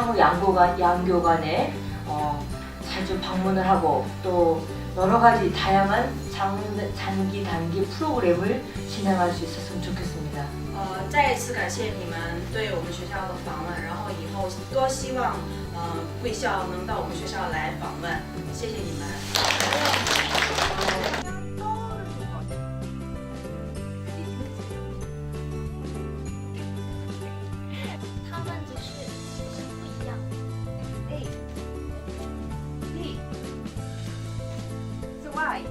고등학교는 향후 양교관, 양교관에 어, 자주 방문을 하고 또 여러 가지 다양한 장, 장기, 단기 프로그램을 진행할 수 있었으면 좋겠습니다. 呃，再一次感谢你们对我们学校的访问，然后以后多希望呃贵校能到我们学校来访问，谢谢你们。 Bye.